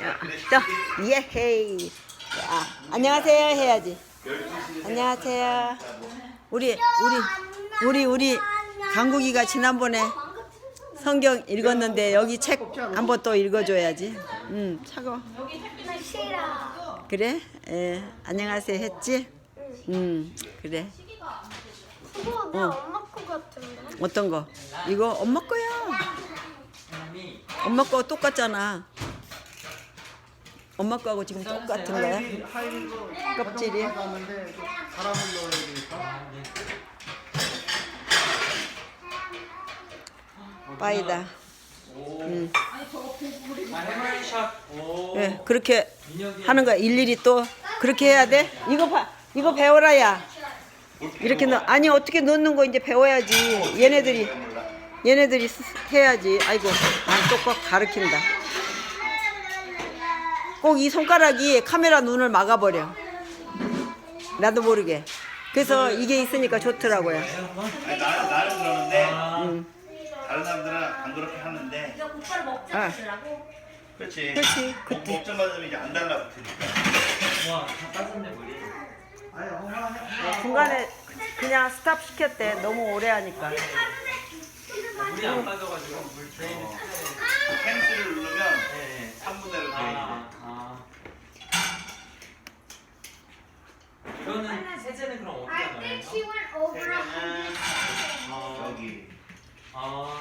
야, 또 예헤이. 야, 안녕하세요 해야지. 안녕하세요. 우리 우리 우리 우리 강국이가 지난번에 성경 읽었는데 여기 책 한번 또 읽어줘야지. 응, 차고. 그래? 예. 안녕하세요 했지? 응, 그래. 그거 내 엄마 거 같은데. 어떤 거? 이거 엄마 거야. 엄마 거 똑같잖아. 엄마 거하고 지금 똑같은 거야. 하이린도 껍질이. 가는데 바람을 넣어야 되니까. 빠이다. 오. 예, 그렇게 하는 거야. 일일이 또 그렇게 해야 돼? 이거 봐. 이거 배워라 야. 이렇게 넣 아니 어떻게 넣는 거 이제 배워야지. 얘네들이 얘네들이 스- 해야지. 아이고, 난 똑똑 가르친다. 꼭 이 손가락이 카메라 눈을 막아버려. 나도 모르게. 그래서 이게 있으니까 좋더라고요. 아니, 나는 나는 그러는데 음. 다른 사람들은 안 그렇게 하는데 이거 곧바로 먹자 아. 그러라고. 그렇지 그렇지. 먹, 먹자마자 이제 안 달라 붙으니까 와, 다 빠졌네 머리. 아니 엄마 해. 중간에 그냥 스탑 시켰대. 너무 오래 하니까. 물이 안 빠져가지고 물 쳐야 돼. 캔슬을 누르면 네. 3분의 1로 아, 되어 아. 이거는 세제는 그럼 어떻게 I 넣어요? think she went over a 세면은 아, 여기. 아,